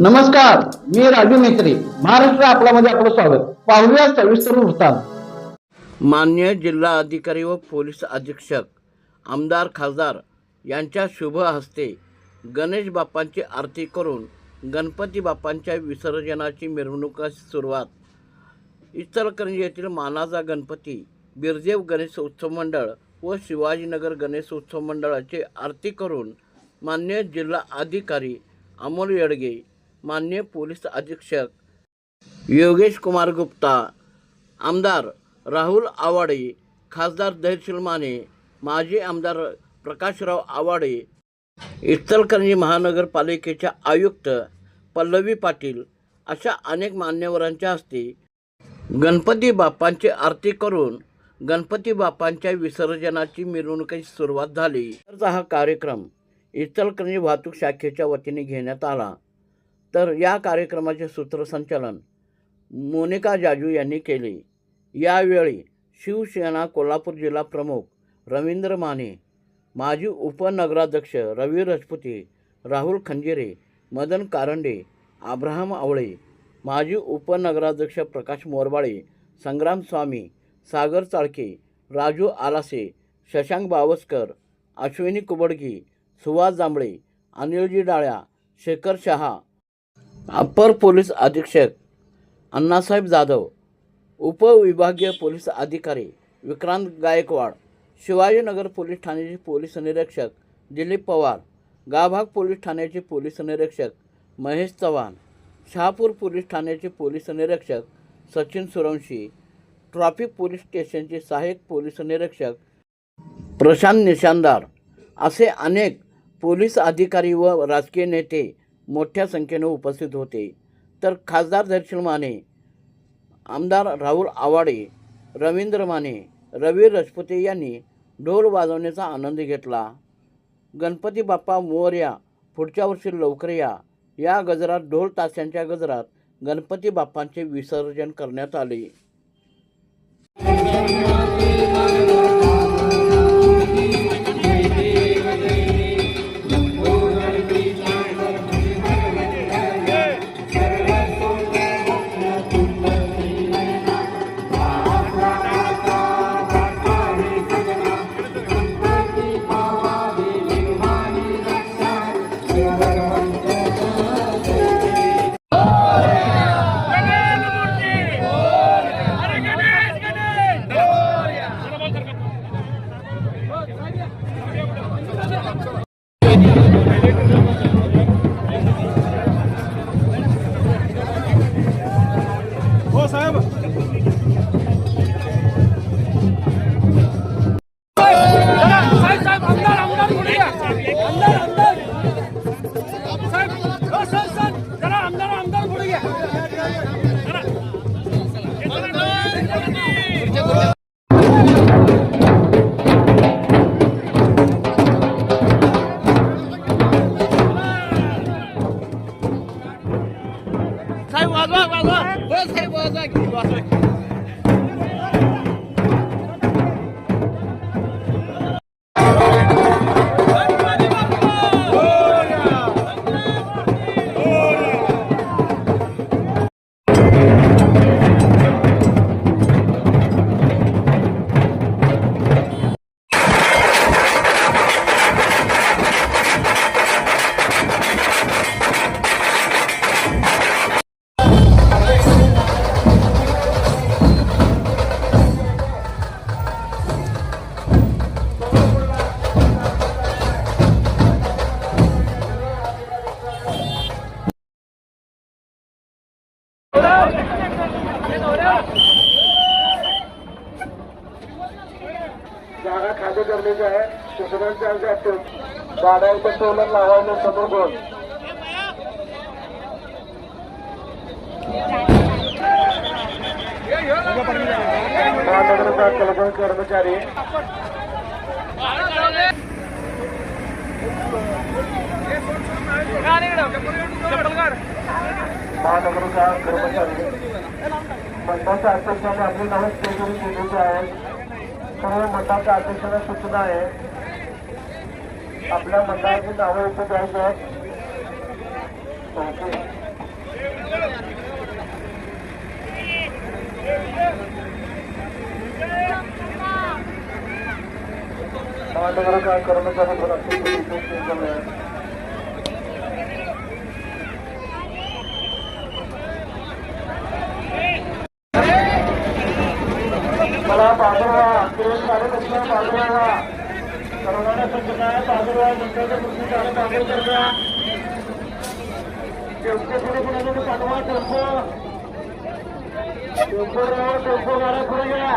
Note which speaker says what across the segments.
Speaker 1: नमस्कार मी राजू मेत्री महाराष्ट्र आपल्यामध्ये आपलं स्वागत. पाहूया सविस्तर वृत्तांत.
Speaker 2: मान्य जिल्हा अधिकारी व पोलीस अधीक्षक आमदार खासदार यांच्या शुभ हस्ते गणेश बाप्पांची आरती करून गणपती बाप्पांच्या विसर्जनाची मिरवणुकाची सुरुवात. इचलकरंजी येथील मानाचा गणपती बिरदेव गणेश उत्सव मंडळ व शिवाजीनगर गणेश उत्सव मंडळाची आरती करून मान्य जिल्हा अधिकारी अमोल येडगे मान्य पोलीस अधीक्षक योगेश कुमार गुप्ता आमदार राहुल आवाडे खासदार दहशील माने माजी आमदार प्रकाशराव आवाडे इचलकरंजी महानगरपालिकेच्या आयुक्त पल्लवी पाटील अशा अनेक मान्यवरांच्या हस्ते गणपती बाप्पांची आरती करून गणपती बाप्पांच्या विसर्जनाची मिरवणुकीची सुरुवात झाली. तर हा कार्यक्रम इचलकरंजी वाहतूक शाखेच्या वतीने घेण्यात आला. तर या कार्यक्रमाचे सूत्रसंचालन मोनिका जाजू यांनी केले. यावेळी शिवसेना कोल्हापूर जिल्हा प्रमुख रवींद्र माने माजी उपनगराध्यक्ष रवी राजपुते राहुल खंजिरे मदन कारंडे आब्राहम आवळे माजी उपनगराध्यक्ष प्रकाश मोरबाळे संग्राम स्वामी सागर चाळके राजू आलासे शशांक बावस्कर अश्विनी कुबडगी सुभाष जांभळे अनिलजी डाळ्या शेखर शहा अप्पर पोलीस अधीक्षक अण्णासाहेब जाधव उपविभागीय पोलीस अधिकारी विक्रांत गायकवाड शिवाजीनगर पोलीस ठाण्याचे पोलीस निरीक्षक दिलीप पवार गाभाग पोलीस ठाण्याचे पोलीस निरीक्षक महेश चव्हाण शहापूर पोलीस ठाण्याचे पोलीस निरीक्षक सचिन सुरवंशी ट्रॅफिक पोलीस स्टेशनचे सहाय्यक पोलीस निरीक्षक प्रशांत निशानदार असे अनेक पोलीस अधिकारी व राजकीय नेते मोठ्या संख्येने उपस्थित होते. तर खासदार दर्शन माने आमदार राहुल आवाडे रवींद्र माने रवी राजपुते यांनी ढोल वाजवण्याचा आनंद घेतला. गणपती बाप्पा मोरया पुढच्या वर्षी लवकर या या गजरात ढोल ताशांच्या गजरात गणपती बाप्पांचे विसर्जन करण्यात आले.
Speaker 3: साहेब साहेब आमदार आमदार पुढे या आमदार आमदार साहेब हो सर सर जरा आमदार आमदार पुढे घ्या जरा.
Speaker 2: साहेब वाजवा वाजवा हो साहेब वाजवा की वाजवा की.
Speaker 4: Thank you. गरजेची आहे. सूचनांच्या बाबतीत गाड्यांचं टोलर लावायचं समोर कोण महानगरचा कलबन कर्मचारी. महानगरचा कर्मचारी. मंडळाच्या अध्यक्षाने आपली नावं स्टेजवर केलेली आहेत सर्व मताच्या अध्यक्षांना सूचना आहे. आपल्या मठाची नावं इथे द्यायची आहेत. कर्मचारी कार्यकर्ता पाठवा करता टेम्पो पुढे पुढे पाठवा टेम्पो टेम्पो टेम्पो गाड्या पुढे घ्या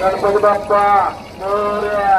Speaker 4: गणपती बाप्पा मोरया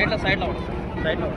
Speaker 5: సైడ్లో సైడ్లో సైడ్లో